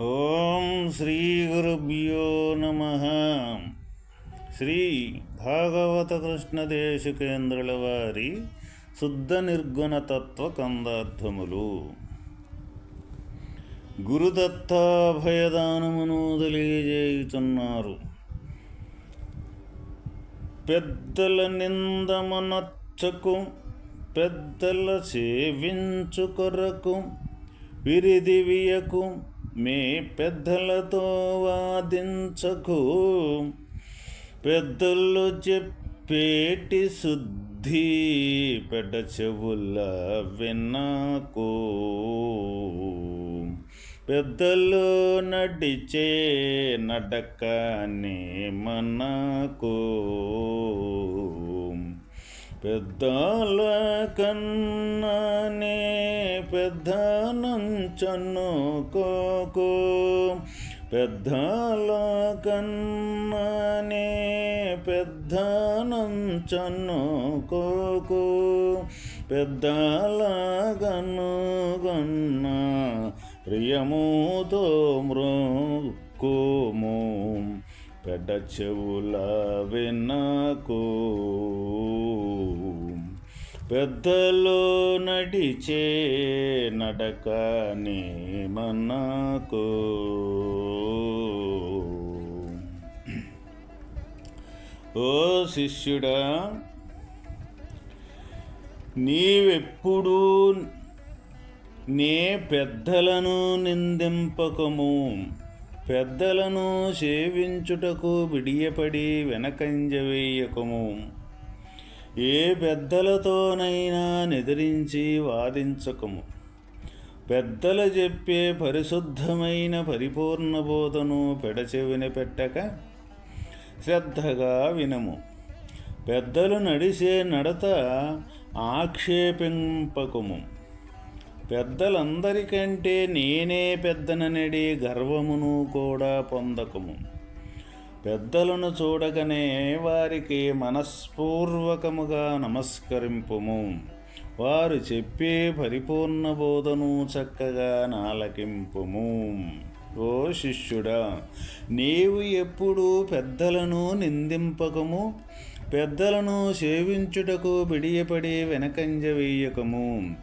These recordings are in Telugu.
ఓం శ్రీ గురుభ్యో నమ. శ్రీ భాగవత కృష్ణ దేశికేంద్రుల వారి శుద్ధ నిర్గుణ తత్వ కందార్థములు. గురుదత్తాభయదానమును తెలియజేయుచున్నారు. పెద్దల నిందమనచ్చకు పెద్దల సేవించు కొరకు విరిదివియకు మీ పెద్దలతో వాదించకు. పెద్దలు చెప్పేటి శుద్ధి పెద్ద చెవుల విన్నాకు. పెద్దలు నడిచే నడకని మనకు పెద్దల కన్నానే పెద్ద నుంచనుకోకు పెద్దల కన్నానే పెద్ద నుంచనుకోకు పెద్దల గనుగన్న ప్రియముతో మృక్కుము. పెద్ద చెవుల వినకు పెద్దలో నడిచే నడక మనకు ఓ శిష్యుడా నీవెప్పుడూ నే పెద్దలను నిందింపకము. పెద్దలను సేవించుటకు విడియపడి వెనకంజ వేయకము. ఏ పెద్దలతోనైనా నిద్రించి వాదించకము. పెద్దలు చెప్పే పరిశుద్ధమైన పరిపూర్ణ బోధను పెడచెవిన పెట్టక శ్రద్ధగా వినము. పెద్దలు నడిసే నడత ఆక్షేపింపకము. పెద్దలందరికంటే నేనే పెద్దననడే గర్వమును కూడా పొందకము. పెద్దలను చూడగానే వారికి మనస్పూర్వకముగా నమస్కరింపుము. వారు చెప్పే పరిపూర్ణ బోధను చక్కగా నాలకింపుము. ఓ శిష్యుడా నీవు ఎప్పుడు పెద్దలను నిందింపకము. పెద్దలను సేవించుటకు బిడియపడి వెనకంజ వేయకము.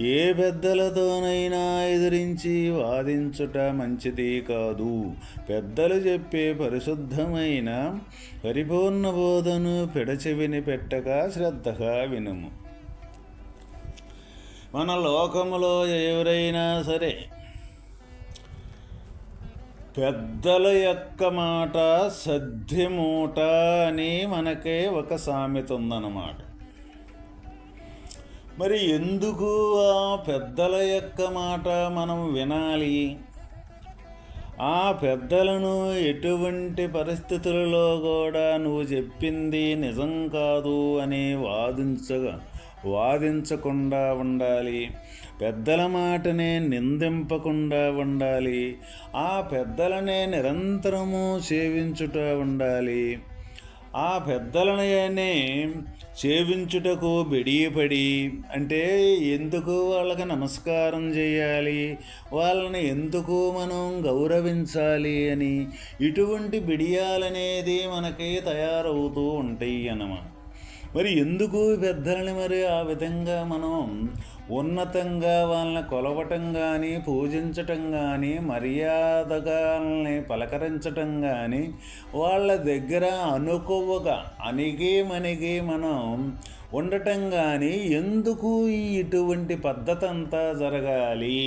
ఏ పెద్దలతోనైనా ఎదిరించి వాదించుట మంచిది కాదు. పెద్దలు చెప్పే పరిశుద్ధమైన పరిపూర్ణ బోధను పెడచెవిని పెట్టక శ్రద్ధగా వినుము. మన లోకములో ఎవరైనా సరే పెద్దల యొక్క మాట సద్యమూట అని మనకే ఒక సామెత ఉందన్నమాట. మరి ఎందుకు ఆ పెద్దల యొక్క మాట మనం వినాలి? ఆ పెద్దలను ఎటువంటి పరిస్థితులలో కూడా నువ్వు చెప్పింది నిజం కాదు అని వాదించగా వాదించకుండా ఉండాలి. పెద్దల మాటనే నిందింపకుండా ఉండాలి. ఆ పెద్దలనే నిరంతరము సేవించుట ఉండాలి. ఆ పెద్దలనే సేవించుటకు బెడియపడి అంటే ఎందుకు వాళ్ళకి నమస్కారం చేయాలి? వాళ్ళని ఎందుకు మనం గౌరవించాలి అని ఇటువంటి బిడియాలనేది మనకి తయారవుతూ ఉంటాయి అన్నమాట. మరి ఎందుకు పెద్దలని మరి ఆ విధంగా మనం ఉన్నతంగా వాళ్ళని కొలవటం కానీ పూజించటం కానీ మర్యాదగాల్ని పలకరించటం కానీ వాళ్ళ దగ్గర అనుకోవగా అణిగి మణిగి మనం ఉండటం కానీ ఎందుకు ఇటువంటి పద్ధతి అంతా జరగాలి?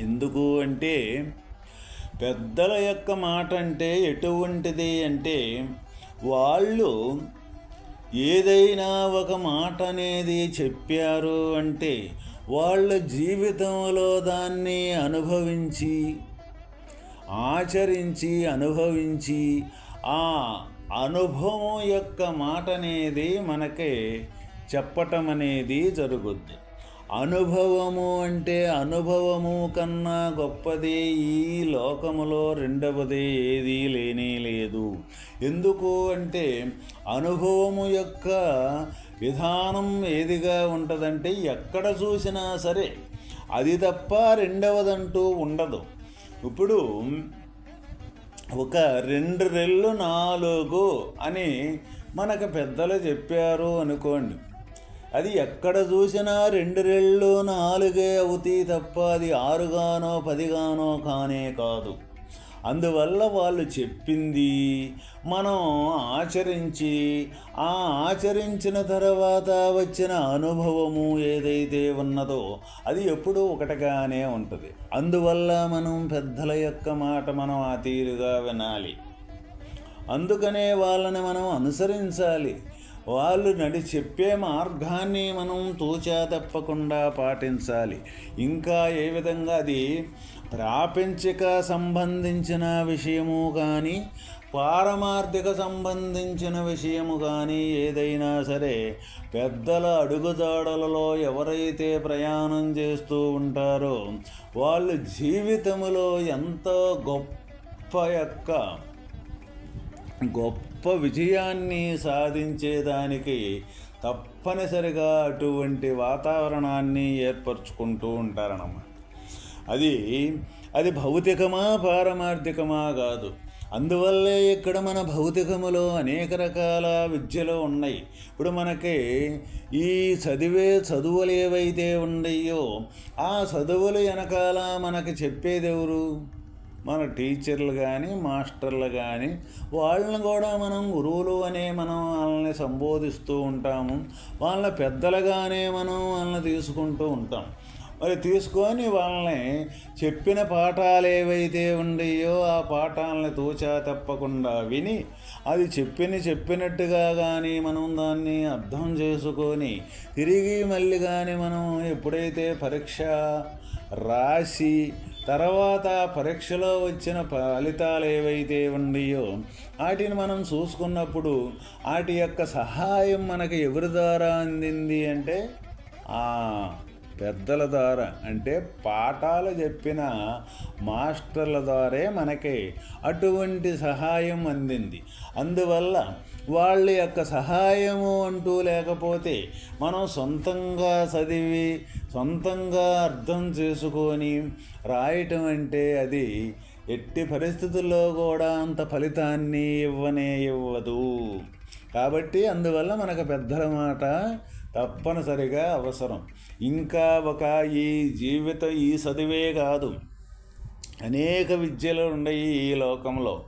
ఎందుకు అంటే పెద్దల యొక్క మాట అంటే ఎటువంటిది అంటే వాళ్ళు ఏదైనా ఒక మాట అనేది చెప్పారు అంటే వాళ్ళ జీవితంలో దాన్ని అనుభవించి ఆచరించి అనుభవించి ఆ అనుభవం యొక్క మాట అనేది మనకి చెప్పటం అనేది జరుగుద్ది. అనుభవము అంటే అనుభవము కన్నా గొప్పది ఈ లోకములో రెండవది ఏదీ లేనే లేదు. ఎందుకు అంటే అనుభవము యొక్క విధానం ఏదిగా ఉంటుందంటే ఎక్కడ చూసినా సరే అది తప్ప రెండవదంటూ ఉండదు. ఇప్పుడు ఒక రెండు రెళ్ళు నాలుగు అని మనకు పెద్దలు చెప్పారు అనుకోండి. అది ఎక్కడ చూసినా రెండు రెళ్ళు నాలుగే అవుతాయి తప్ప అది ఆరుగానో పదిగానో కానే కాదు. అందువల్ల వాళ్ళు చెప్పింది మనం ఆచరించి ఆ ఆచరించిన తర్వాత వచ్చిన అనుభవము ఏదైతే ఉన్నదో అది ఎప్పుడూ ఒకటిగానే ఉంటుంది. అందువల్ల మనం పెద్దల యొక్క మాట మనం ఆ తీరుగా వినాలి. అందుకనే వాళ్ళని మనం అనుసరించాలి. వాళ్ళు నడి చెప్పే మార్గాన్ని మనం తూచా తప్పకుండా పాటించాలి. ఇంకా ఏ విధంగా అది ప్రాపంచిక సంబంధించిన విషయము కానీ పారమార్థిక సంబంధించిన విషయము కానీ ఏదైనా సరే పెద్దల అడుగుజాడలలో ఎవరైతే ప్రయాణం చేస్తూ ఉంటారో వాళ్ళు జీవితంలో ఎంతో గొప్ప యొక్క గొప్ప గొప్ప విజయాన్ని సాధించేదానికి తప్పనిసరిగా అటువంటి వాతావరణాన్ని ఏర్పరచుకుంటూ ఉంటారన్నమాట. అది అది భౌతికమా పారమార్థికమా కాదు. అందువల్లే ఇక్కడ మన భౌతికములో అనేక రకాల విద్యలు ఉన్నాయి. ఇప్పుడు మనకి ఈ చదివే చదువులు ఏవైతే ఉన్నాయో ఆ చదువులు వెనకాల మనకి చెప్పేది ఎవరు మన టీచర్లు కానీ మాస్టర్లు కానీ వాళ్ళని కూడా మనం గురువులు అనే మనం వాళ్ళని సంబోధిస్తూ ఉంటాము. వాళ్ళ పెద్దలుగానే మనం వాళ్ళని తీసుకుంటూ ఉంటాం. మరి తీసుకొని వాళ్ళని చెప్పిన పాఠాలు ఏవైతే ఉండయో ఆ పాఠాలని తూచా తప్పకుండా విని అది చెప్పిన చెప్పినట్టుగా కానీ మనం దాన్ని అర్థం చేసుకొని తిరిగి మళ్ళీ కానీ మనం ఎప్పుడైతే పరీక్ష రాసి తర్వాత పరీక్షలో వచ్చిన ఫలితాలు ఏవైతే ఉన్నాయో వాటిని మనం చూసుకున్నప్పుడు వాటి యొక్క సహాయం మనకి ఎవరి ద్వారా అందింది అంటే పెద్దల ద్వారా. అంటే పాఠాలు చెప్పిన మాస్టర్ల ద్వారే మనకి అటువంటి సహాయం అందింది. అందువల్ల వాళ్ళ యొక్క సహాయము అంటూ లేకపోతే మనం సొంతంగా చదివి సొంతంగా అర్థం చేసుకొని రాయటం అంటే అది ఎట్టి పరిస్థితుల్లో కూడా అంత ఫలితాన్ని ఇవ్వనే ఇవ్వదు. కాబట్టి అందువల్ల మనకు పెద్దల మాట తప్పనిసరిగా అవసరం. ఇంకా ఒక ఈ జీవిత ఈ చదివే కాదు. అనేక విద్యలు ఉన్నాయి ఈ లోకంలో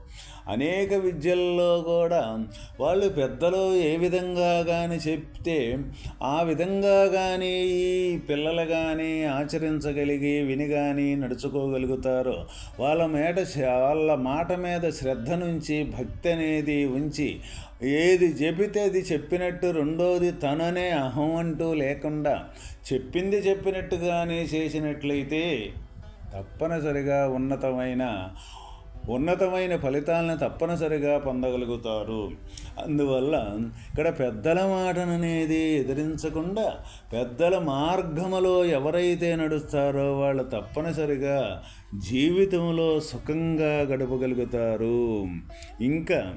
అనేక విద్యల్లో కూడా వాళ్ళు పెద్దలు ఏ విధంగా కానీ చెప్తే ఆ విధంగా కానీ ఈ పిల్లలు కానీ ఆచరించగలిగి విని కానీ నడుచుకోగలుగుతారో వాళ్ళ మేట వాళ్ళ మాట మీద శ్రద్ధ నుంచి భక్తి అనేది ఉంచి ఏది చెబితే అది చెప్పినట్టు రెండోది తననే అహం అంటూ లేకుండా చెప్పింది చెప్పినట్టుగానే చేసినట్లయితే తప్పనిసరిగా ఉన్నతమైన ఉన్నతమైన ఫలితాలను తప్పనిసరిగా పొందగలుగుతారు. అందువల్ల ఇక్కడ పెద్దల మాటననేది ఎదిరించకుండా పెద్దల మార్గములో ఎవరైతే నడుస్తారో వాళ్ళు తప్పనిసరిగా జీవితంలో సుఖంగా గడపగలుగుతారు. ఇంకా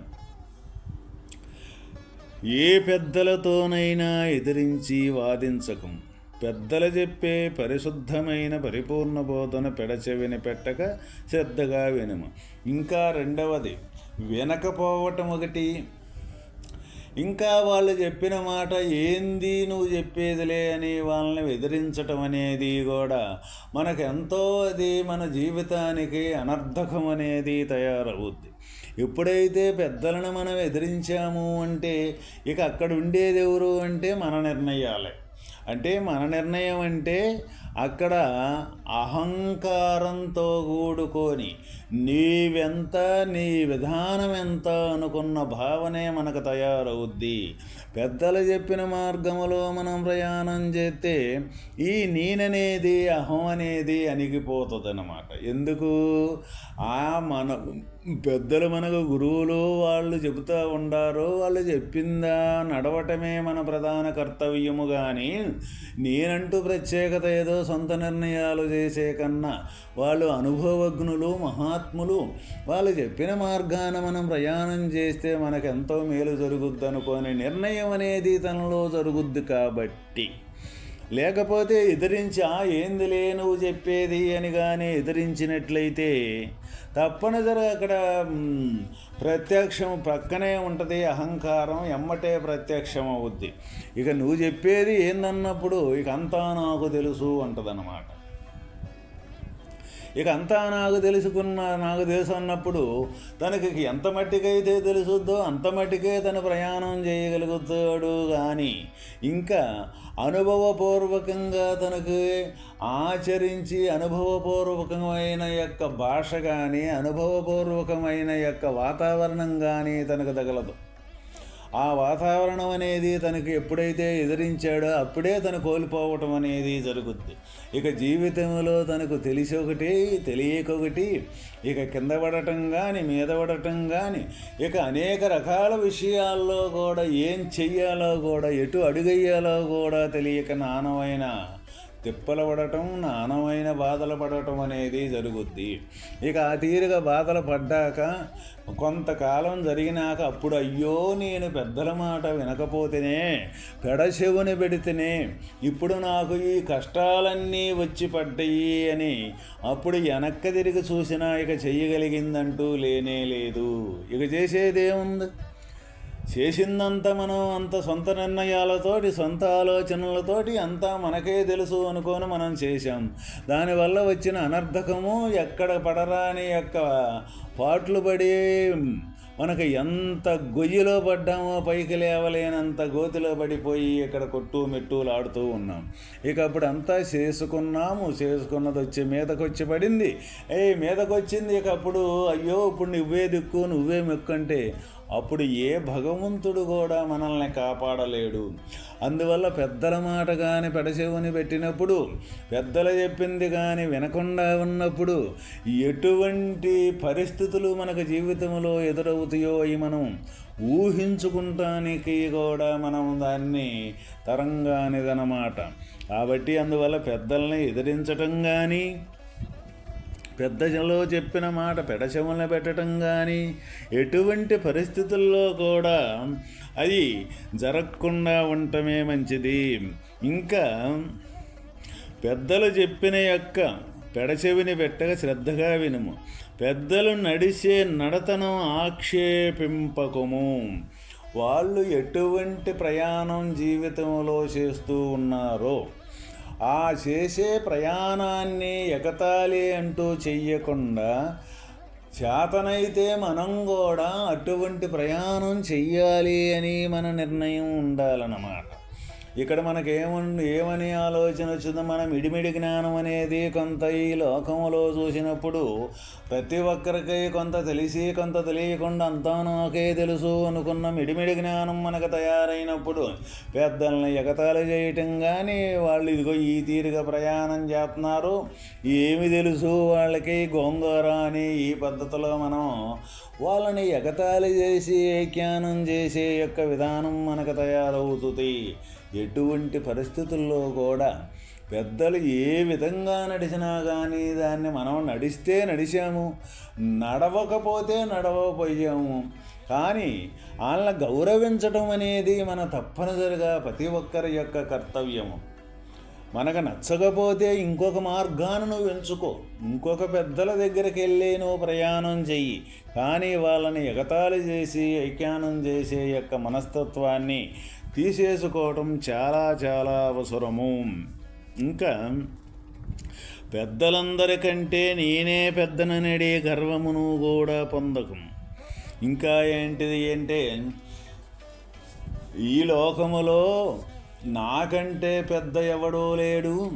ఏ పెద్దలతోనైనా ఎదిరించి వాదించకం. పెద్దలు చెప్పే పరిశుద్ధమైన పరిపూర్ణ బోధన పెడచెవిని పెట్టక శ్రద్ధగా వినము. ఇంకా రెండవది వినకపోవటం ఒకటి. ఇంకా వాళ్ళు చెప్పిన మాట ఏంది నువ్వు చెప్పేదిలే అని వాళ్ళని బెదిరించటం అనేది కూడా మనకు ఎంతో అది మన జీవితానికి అనర్థకం అనేది తయారవుద్ది. ఎప్పుడైతే పెద్దలను మనం ఎదిరించాము అంటే ఇక అక్కడ ఉండేది ఎవరు అంటే మన నిర్ణయాలే. అంటే మన నిర్ణయం అంటే అక్కడ అహంకారంతో కూడుకొని నీవెంత నీ విధానం ఎంత అనుకున్న భావనే మనకు తయారవుద్ది. పెద్దలు చెప్పిన మార్గములో మనం ప్రయాణం చేస్తే ఈ నేననేది అహం అనేది అణిగిపోతుంది అన్నమాట ఎందుకు? ఆ మన పెద్దలు మనకు గురువులు వాళ్ళు చెబుతూ ఉండారో వాళ్ళు చెప్పిందా నడవటమే మన ప్రధాన కర్తవ్యము కానీ నేనంటూ ప్రత్యేకత ఏదో సొంత నిర్ణయాలు చేసే కన్నా వాళ్ళు అనుభవజ్ఞులు మహాత్ములు వాళ్ళు చెప్పిన మార్గాన మనం ప్రయాణం చేస్తే మనకెంతో మేలు జరుగుద్ది అనుకోని నిర్ణయం అనేది తనలో జరుగుద్ది కాబట్టి. లేకపోతే ఎదిరించా ఏందిలే నువ్వు చెప్పేది? అని కానీ ఎదిరించినట్లయితే తప్పనిసరిగా అక్కడ ప్రత్యక్షం ప్రక్కనే ఉంటుంది అహంకారం ఎమ్మటే ప్రత్యక్షం అవుద్ది ఇక నువ్వు చెప్పేది ఏందన్నప్పుడు ఇక అంతా నాకు తెలుసు అంటదన్నమాట. ఇక అంతా నాకు తెలుసుకున్న నాకు తెలుసు అన్నప్పుడు తనకి ఎంత మట్టికైతే తెలుసుద్దో అంత మట్టికే తను ప్రయాణం చేయగలుగుతాడు. కానీ ఇంకా అనుభవపూర్వకంగా తనకు ఆచరించి అనుభవపూర్వకమైన యొక్క భాష కానీ అనుభవపూర్వకమైన యొక్క వాతావరణం కానీ తనకు తగలదు. ఆ వాతావరణం అనేది తనకు ఎప్పుడైతే ఎదిరించాడో అప్పుడే తను కోల్పోవటం అనేది జరుగుద్ది. ఇక జీవితంలో తనకు తెలిసి ఒకటి తెలియక ఒకటి ఇక కింద పడటం కానీ మీద పడటం కానీ ఇక అనేక రకాల విషయాల్లో కూడా ఏం చెయ్యాలో కూడా ఎటు అడుగయ్యాలో కూడా తెలియక నానమైన తిప్పలు పడటం నానమైన బాధలు పడటం అనేది జరుగుద్ది. ఇక ఆ తీరుగా బాధలు పడ్డాక కొంతకాలం జరిగినాక అప్పుడు అయ్యో నేను పెద్దల మాట వినకపోతేనే పెడచెవుని పెడితేనే ఇప్పుడు నాకు ఈ కష్టాలన్నీ వచ్చి పడ్డాయి అని అప్పుడు వెనక్కి తిరిగి చూసినా ఇక చెయ్యగలిగిందంటూ లేనే లేదు. ఇక చేసేదేముంది? చేసిందంతా మనం అంత సొంత నిర్ణయాలతోటి సొంత ఆలోచనలతోటి అంతా మనకే తెలుసు అనుకొని మనం చేశాం. దానివల్ల వచ్చిన అనర్థకము ఎక్కడ పడరాని యొక్క పాటలు పడి మనకు ఎంత గొయ్యిలో పడ్డామో పైకి లేవలేనంత గోతిలో పడిపోయి ఇక్కడ కొట్టు మెట్టులు ఆడుతూ ఉన్నాం. ఇక అప్పుడు అంతా చేసుకున్నాము. చేసుకున్నది వచ్చి మీదకొచ్చి పడింది. ఏ మీదకొచ్చింది ఇక అప్పుడు అయ్యో ఇప్పుడు నువ్వే దిక్కు నువ్వే మెక్కంటే అప్పుడు ఏ భగవంతుడు కూడా మనల్ని కాపాడలేడు. అందువల్ల పెద్దల మాట కానీ పెడచెవుని పెట్టినప్పుడు పెద్దలు చెప్పింది కానీ వినకుండా ఉన్నప్పుడు ఎటువంటి పరిస్థితులు మనకు జీవితంలో ఎదురవుతాయో అవి మనం ఊహించుకుంటానికి కూడా మనం దాన్ని తరంగానిదనమాట. కాబట్టి అందువల్ల పెద్దల్ని ఎదిరించటం కానీ పెద్దలో చెప్పిన మాట పెడచెవులను పెట్టడం కానీ ఎటువంటి పరిస్థితుల్లో కూడా అది జరగకుండా ఉండటమే మంచిది. ఇంకా పెద్దలు చెప్పిన యొక్క పెడచెవిని పెట్టక శ్రద్ధగా వినుము. పెద్దలు నడిచే నడతను ఆక్షేపింపకము. వాళ్ళు ఎటువంటి ప్రయాణం జీవితంలో చేస్తూ ఉన్నారో ఆ చేసే ప్రయాణాన్ని ఎగతాళి అంటూ చెయ్యకుండా చేతనైతే మనం కూడా అటువంటి ప్రయాణం చెయ్యాలి అని మన నిర్ణయం ఉండాలన్నమాట. ఇక్కడ మనకేమని ఏమని ఆలోచన వచ్చిందో మనం ఇడిమిడి జ్ఞానం అనేది కొంత ఈ లోకంలో చూసినప్పుడు ప్రతి ఒక్కరికి కొంత తెలిసి కొంత తెలియకుండా అంతా నాకే తెలుసు అనుకున్న మిడిమిడి జ్ఞానం మనకు తయారైనప్పుడు పెద్దల్ని ఎగతాళి చేయటం కానీ వాళ్ళు ఇదిగో ఈ తీరుగా ప్రయాణం చేస్తున్నారు. ఏమి తెలుసు వాళ్ళకి? గోంగూర అని ఈ పద్ధతిలో మనం వాళ్ళని ఎగతాళి చేసి ఏఖ్యానం చేసే యొక్క విధానం మనకు తయారవుతుంది. ఎటువంటి పరిస్థితుల్లో కూడా పెద్దలు ఏ విధంగా నడిచినా కానీ దాన్ని మనం నడిస్తే నడిచాము నడవకపోతే నడవపోయాము కానీ వాళ్ళని గౌరవించడం అనేది మన తప్పనిసరిగా ప్రతి ఒక్కరి యొక్క కర్తవ్యము. మనకు నచ్చకపోతే ఇంకొక మార్గాన్ని నువ్వు ఎంచుకో. ఇంకొక పెద్దల దగ్గరికి వెళ్ళి నువ్వు ప్రయాణం చెయ్యి. కానీ వాళ్ళని ఎగతాళి చేసి ఐక్యానం చేసే యొక్క మనస్తత్వాన్ని తీసేసుకోవటం చాలా చాలా అవసరము. ఇంకా పెద్దలందరికంటే నేనే పెద్దననడే గర్వమును కూడా పొందకం. ఇంకా ఏంటిది అంటే ఈ లోకములో నాకంటే పెద్ద ఎవడో లేడు.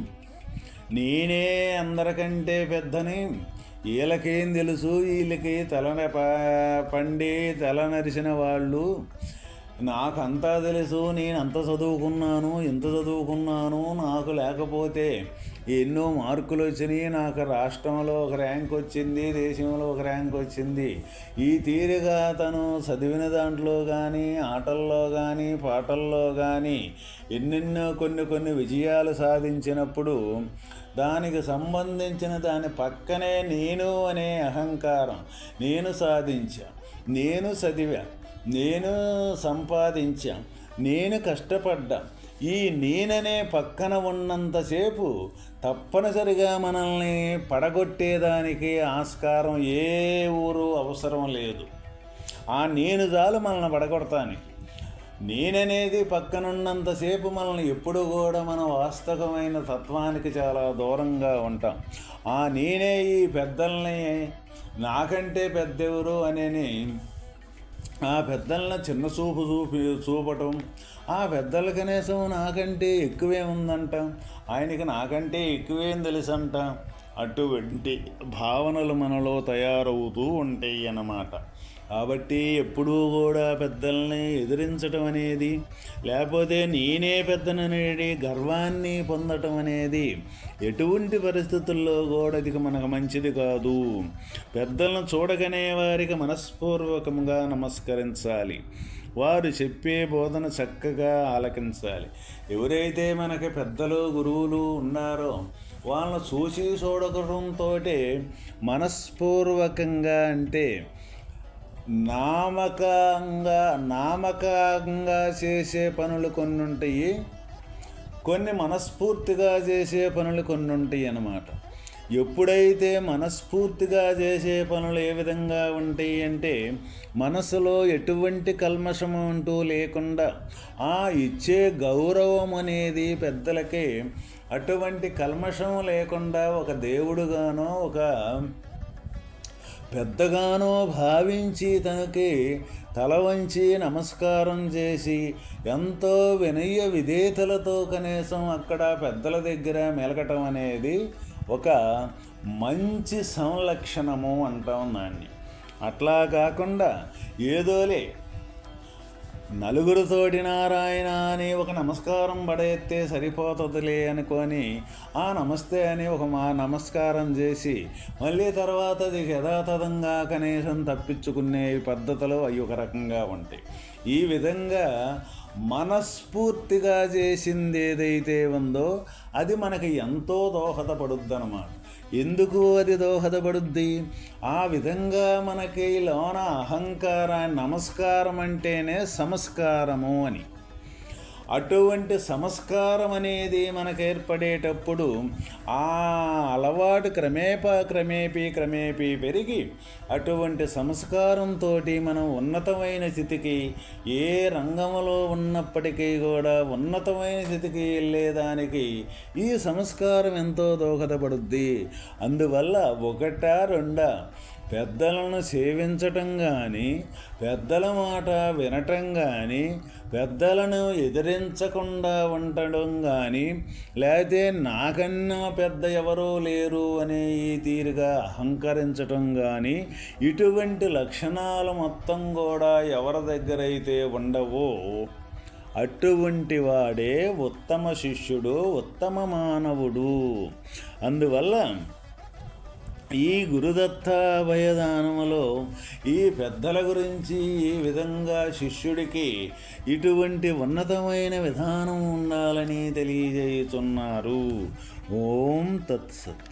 నేనే అందరికంటే పెద్దని. వీళ్ళకేం తెలుసు? వీళ్ళకి తల పండి తల నరిసిన వాళ్ళు. నాకంతా తెలుసు నేను అంత చదువుకున్నాను ఎంత చదువుకున్నాను నాకు లేకపోతే ఎన్నో మార్కులు వచ్చినాయి నాకు రాష్ట్రంలో ఒక ర్యాంక్ వచ్చింది దేశంలో ఒక ర్యాంక్ వచ్చింది. ఈ తీరుగా తను చదివిన దాంట్లో కానీ ఆటల్లో కానీ పాటల్లో కానీ ఎన్నెన్నో కొన్ని కొన్ని విజయాలు సాధించినప్పుడు దానికి సంబంధించిన దాని పక్కనే నేను అనే అహంకారం నేను సాధించా నేను చదివా. నేను సంపాదించా నేను కష్టపడ్డా. ఈ నేననే పక్కన ఉన్నంతసేపు తప్పనిసరిగా మనల్ని పడగొట్టేదానికి ఆస్కారం ఏ ఊరు అవసరం లేదు. ఆ నేను చాలు మనల్ని పడగొడతానికి. నేననేది పక్కనున్నంతసేపు మనల్ని ఎప్పుడు కూడా మన వాస్తవమైన తత్వానికి చాలా దూరంగా ఉంటాం. ఆ నేనే ఈ పెద్దల్ని నాకంటే పెద్దెవరు అనేని ఆ పెద్దలను చిన్న చూపు చూపి చూపటం ఆ పెద్దల కనీసం నాకంటే ఎక్కువే ఉందంట. ఆయనకి నాకంటే ఎక్కువేం తెలుసంట? అటువంటి భావనలు మనలో తయారవుతూ ఉంటాయి అన్నమాట కాబట్టి ఎప్పుడూ కూడా పెద్దల్ని ఎదిరించటం అనేది లేకపోతే నేనే పెద్దననేది గర్వాన్ని పొందటం అనేది ఎటువంటి పరిస్థితుల్లో కూడా ఇది మనకు మంచిది కాదు. పెద్దలను చూడగనే వారికి మనస్పూర్వకంగా నమస్కరించాలి. వారు చెప్పే బోధన చక్కగా ఆలకించాలి. ఎవరైతే మనకి పెద్దలు గురువులు ఉన్నారో వాళ్ళని చూసి చూడకడంతో మనస్పూర్వకంగా అంటే నామకంగా నామకంగా చేసే పనులు కొన్ని ఉంటాయి కొన్ని మనస్ఫూర్తిగా చేసే పనులు కొన్ని ఉంటాయి అన్నమాట. ఎప్పుడైతే మనస్ఫూర్తిగా చేసే పనులు ఏ విధంగా ఉంటాయి అంటే మనసులో ఎటువంటి కల్మషం అంటూ లేకుండా ఆ ఇచ్చే గౌరవం అనేది పెద్దలకి అటువంటి కల్మషం లేకుండా ఒక దేవుడుగానో ఒక పెద్దగానో భావించి తనకి తల వంచి నమస్కారం చేసి ఎంతో వినయ విధేతలతో కనీసం అక్కడ పెద్దల దగ్గర మెలకటం అనేది ఒక మంచి సంలక్షణము అంటాం దాన్ని. అట్లా కాకుండా ఏదోలే నలుగురు తోటి నారాయణ అని ఒక నమస్కారం పడేస్తే సరిపోతుందిలే అనుకొని ఆ నమస్తే అని ఒక మా నమస్కారం చేసి మళ్ళీ తర్వాత అది యథాతథంగా కనీసం తప్పించుకునే పద్ధతులు అవి ఒక రకంగా ఉంటాయి. ఈ విధంగా మనస్ఫూర్తిగా చేసింది ఏదైతే ఉందో అది మనకి ఎంతో దోహదపడుద్ది అన్నమాట ఎందుకు అది దోహదపడుద్ది? ఆ విధంగా మనకి లోన అహంకారాన్ని నమస్కారం అంటేనే సంస్కారము అని. అటువంటి సంస్కారం అనేది మనకు ఏర్పడేటప్పుడు ఆ అలవాటు క్రమేపా క్రమేపీ క్రమేపీ పెరిగి అటువంటి సంస్కారంతో మనం ఉన్నతమైన స్థితికి ఏ రంగంలో ఉన్నప్పటికీ కూడా ఉన్నతమైన స్థితికి వెళ్ళేదానికి ఈ సంస్కారం ఎంతో దోహదపడుద్ది. అందువల్ల ఒకట రెండా పెద్దలను సేవించటం కానీ పెద్దల మాట వినటం కానీ పెద్దలను ఎదిరించకుండా ఉండడం కానీ లేకపోతే నాకన్నా పెద్ద ఎవరూ లేరు అనే ఈ తీరుగా అహంకరించటం కానీ ఇటువంటి లక్షణాలు మొత్తం కూడా ఎవరి దగ్గర అయితే ఉండవో అటువంటి వాడే ఉత్తమ శిష్యుడు ఉత్తమ మానవుడు. అందువల్ల ఈ గురుదత్త భయదానములో ఈ పెద్దల గురించి ఈ విధంగా శిష్యుడికి ఇటువంటి ఉన్నతమైన విధానం ఉండాలని తెలియజేయుతున్నారు ఓం తత్సత్.